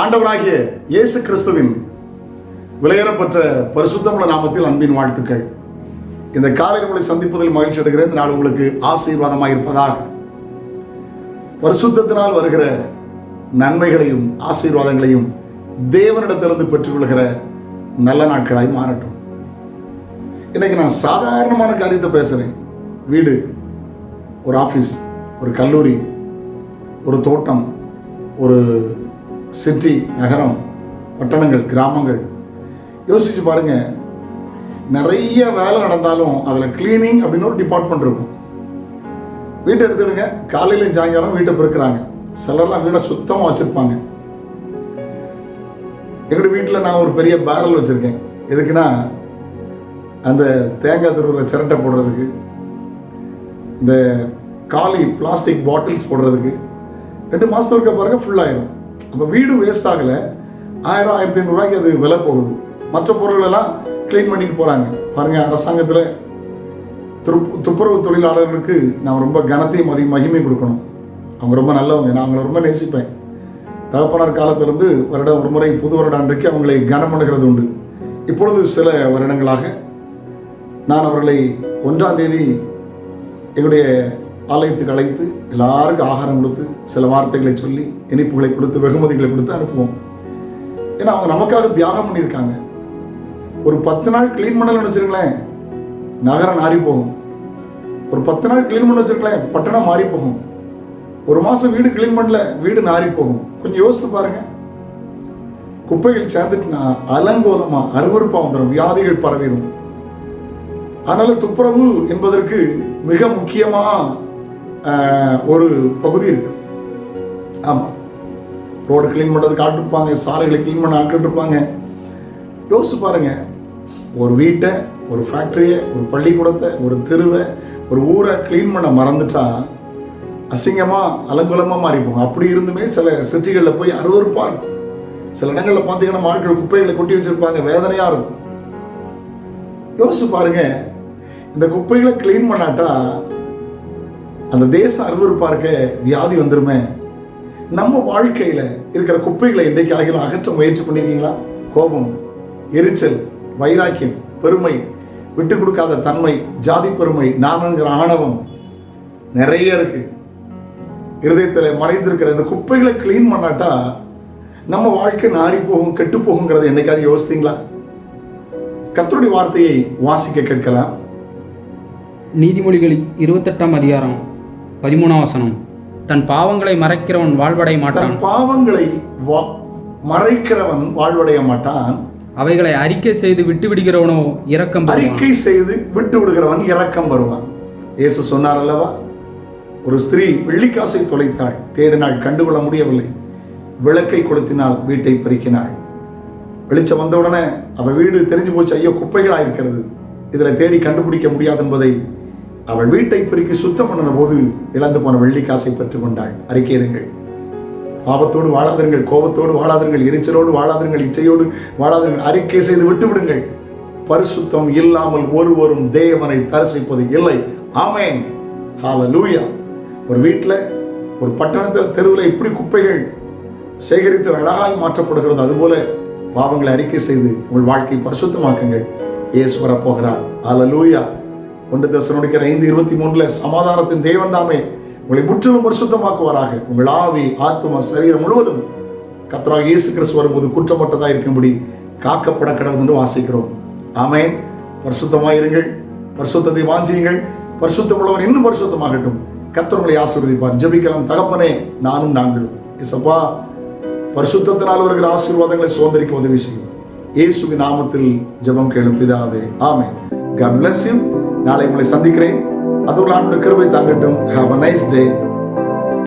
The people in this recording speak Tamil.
ஆண்டவராகிய இயேசு கிறிஸ்துவின் விலையேறப்பட்ட பரிசுத்தமுள்ள நாமத்தில் அன்பின் வாழ்த்துக்கள். இந்த காலையில் உங்களை சந்திப்பதில் மகிழ்ச்சி அடைகிறேன். இந்த நாள் உங்களுக்கு ஆசீர்வாதமாக இருப்பதாக. பரிசுத்தத்தினால் வருகிற நன்மைகளையும் ஆசீர்வாதங்களையும் தேவனிடத்திலிருந்து பெற்றுக்கொள்கிற நல்ல நாட்களாய் மாறட்டும். இன்னைக்கு நான் சாதாரணமான காரியத்தை பேசுறேன். வீடு ஒரு ஆஃபீஸ் ஒரு கல்லூரி ஒரு தோட்டம் ஒரு சிட்டி நகரம் பட்டணங்கள் கிராமங்கள். யோசிச்சு பாருங்க. நிறைய வேலை நடந்தாலும் அதில் கிளீனிங் அப்படின்னு ஒரு டிபார்ட்மெண்ட் இருக்கும். வீட்டை எடுத்துடுங்க காலையில சாயங்காலம் வீட்டை பெருக்கிறாங்க. சிலர்லாம் வீடை சுத்தமாக வச்சுருப்பாங்க. எங்களுடைய வீட்டில் நான் ஒரு பெரிய பேரல் வச்சுருக்கேன். எதுக்குன்னா அந்த தேங்காய் துருவில் சிரட்டை போடுறதுக்கு இந்த காலி பிளாஸ்டிக் பாட்டில்ஸ் போடுறதுக்கு ரெண்டு மாதத்துக்கு பாருங்க ஃபுல்லாயிடும் அப்போ வீடு வேஸ்ட் ஆகலை. ஆயிரம் ஆயிரத்தி ஐநூறுரூவாய்க்கு அது விலை போகுது. மற்ற பொருள் எல்லாம் க்ளீன் பண்ணிட்டு போகிறாங்க பாருங்கள் அரசாங்கத்தில் துப்பு துப்புரவு தொழிலாளர்களுக்கு நான் ரொம்ப கனத்தையும் அதிக மகிமை கொடுக்கணும். அவங்க ரொம்ப நல்லவங்க. நான் அவங்கள ரொம்ப நேசிப்பேன். தகப்பனார் காலத்திலிருந்து வருடம் ஒரு முறை புது வருட அன்றைக்கு அவங்களை கனம் பண்ணுகிறது உண்டு. இப்பொழுது சில வருடங்களாக நான் அவர்களை ஒன்றாம் தேதி எங்களுடைய ஆலயத்துக்கு அழைத்து எல்லாருக்கும் ஆகாரம் கொடுத்து சில வார்த்தைகளை சொல்லி இனிப்புகளை கொடுத்து வெகுமதிகளை கொடுத்து அனுப்புவோம். ஏன்னா அவங்க நமக்காக தியாகம் பண்ணியிருக்காங்க. ஒரு பத்து நாள் கிளீன் பண்ணலன்னு வச்சுருங்களேன் நகரம் நாரி போகும். ஒரு பத்து நாள் கிளீன் பண்ண வச்சிருக்கலேன் பட்டணம் மாறி போகும். ஒரு மாதம் வீடு க்ளீன் பண்ணல வீடு நாரி போகும். கொஞ்சம் யோசித்து பாருங்க. குப்பைகள் சேர்ந்துட்டுனா அலங்கோலமா அருவறுப்பாக வந்துடும் வியாதிகள் பரவிடும் அதனால துப்புரவு என்பதற்கு மிக முக்கியமாக ஒரு பகுதி இருக்கு. ஆமாம் ரோடு க்ளீன் பண்ணுறதுக்கு ஆள் இருப்பாங்க சாலைகளை க்ளீன் பண்ண ஆட்கள் இருப்பாங்க. யோசிச்சு பாருங்க. ஒரு வீட்டை ஒரு ஃபேக்ட்ரியை ஒரு பள்ளிக்கூடத்தை ஒரு தெருவை ஒரு ஊரை க்ளீன் பண்ண மறந்துட்டா அசிங்கமாக அலங்குலமா மாறிப்போம். அப்படி இருந்துமே சில சிட்டிகளில் போய் அருவறுப்பாக இருக்கும் சில இடங்களில் பார்த்தீங்கன்னா ஆட்கள் குப்பைகளை கொட்டி வச்சுருப்பாங்க வேதனையாக இருக்கும். யோசிச்சு பாருங்க. இந்த குப்பைகளை க்ளீன் பண்ணாட்டா அந்த தேசம் அருவறுப்பாக இருக்க வியாதி வந்துருமே. நம்ம வாழ்க்கையில இருக்கிற குப்பைகளை இன்றைக்கு ஆகிலும் அகற்ற முயற்சி பண்ணிருக்கீங்களா? கோபம் எரிச்சல் வைராக்கியம் பெருமை விட்டு கொடுக்காத தன்மை ஜாதி பெருமை நானுங்கிற ஆணவம் நிறைய இருக்கு. இருதயத்தில் மறைந்திருக்கிற இந்த குப்பைகளை க்ளீன் பண்ணாட்டா நம்ம வாழ்க்கை நாரி போகும் கெட்டு போகுங்கிறத என்னைக்காவது யோசித்தீங்களா? கர்த்தருடைய வார்த்தையை வாசிக்க கேட்கலாம். நீதிமொழிகள் இருபத்தெட்டாம் அதிகாரம் பதிமூணாம் வசனம். தன் பாவங்களை மறைக்கிறவன் வாழ்வடைய மாட்டான். பாவங்களை மறைக்கிறவன் வாழ்வடைய மாட்டான். அவைகளை அறிக்கை செய்து விட்டு விடுகிறவனோ இரக்கம் அறிக்கை செய்து விட்டு விடுகிறவன் இரக்கம் வருவான் இயேசு சொன்னார் அல்லவா? ஒரு ஸ்திரீ வெள்ளிக்காசை தொலைத்தாள் தேடினாள் கண்டுகொள்ள முடியவில்லை. விளக்கை கொளுத்தினாள் வீட்டை பெருக்கினாள். வெளிச்சம் வந்தவுடனே அவள் வீடு தெரிஞ்சு போச்சு ஐயோ குப்பைகளாக இருக்கிறது இதில் தேடி கண்டுபிடிக்க முடியாது என்பதை அவள் வீட்டை பெருக்கி சுத்தம் பண்ணின போது இழந்து போன வெள்ளிக்காசை பெற்றுக் கொண்டாள் அறிக்கையிடுங்கள் பாவத்தோடு வாழாதீர்கள் கோபத்தோடு வாழாதீர்கள் எரிச்சலோடு வாழாதீர்கள் இச்சையோடு வாழாதீர்கள் அறிக்கை செய்து விட்டு விடுங்கள். பரிசுத்தம் இல்லாமல் ஒருவரும் தேவனை தரிசிப்பது இல்லை. ஆமேன். லூயா ஒரு வீட்டில் ஒரு பட்டணத்தில் தெருவில் இப்படி குப்பைகள் சேகரித்து அழகாய் மாற்றப்படுகிறது. அதுபோல பாவங்களை அறிக்கை செய்து உங்கள் வாழ்க்கையை பரிசுத்தமாக்குங்கள். இயேசு வரப்போகிறார். லூயா ஒன்று தசனுடைய ஐந்து இருபத்தி மூணுல சமாதானத்தின் தேவன் தாமே உங்களை முற்றிலும் பரிசுத்தமாக்குவாராக. உங்கள் ஆவி ஆத்மா சரீரம் முழுவதும். கத்தராக இயேசு கிறிஸ்து வரும்போது குற்றமற்றதாக இருக்கும்படி காக்கப்பட கடவுள் என்று வாசிக்கிறோம். ஆமேன். பரிசுத்தமாக இருங்கள் பரிசுத்தத்தை வாஞ்சியுங்கள் பரிசுத்தம் உள்ளவர் இன்னும் பரிசுத்தமாகட்டும். கர்த்தர் ஆசீர்வதிப்பார். ஜபிக்கலாம். தகப்பனே நானும் நாங்களும். இசப்பா பரிசுத்தத்தினால் வருகிற ஆசீர்வாதங்களை சுதந்திரிக்க உதவி செய்யும். இயேசுவின் நாமத்தில் ஜெபம் கேளும் பிதாவே. ஆமென். God bless you. நாளை உங்களை சந்திக்கிறேன். அதோடு ஆண்டு கிருபை தாங்கட்டும். Have a nice day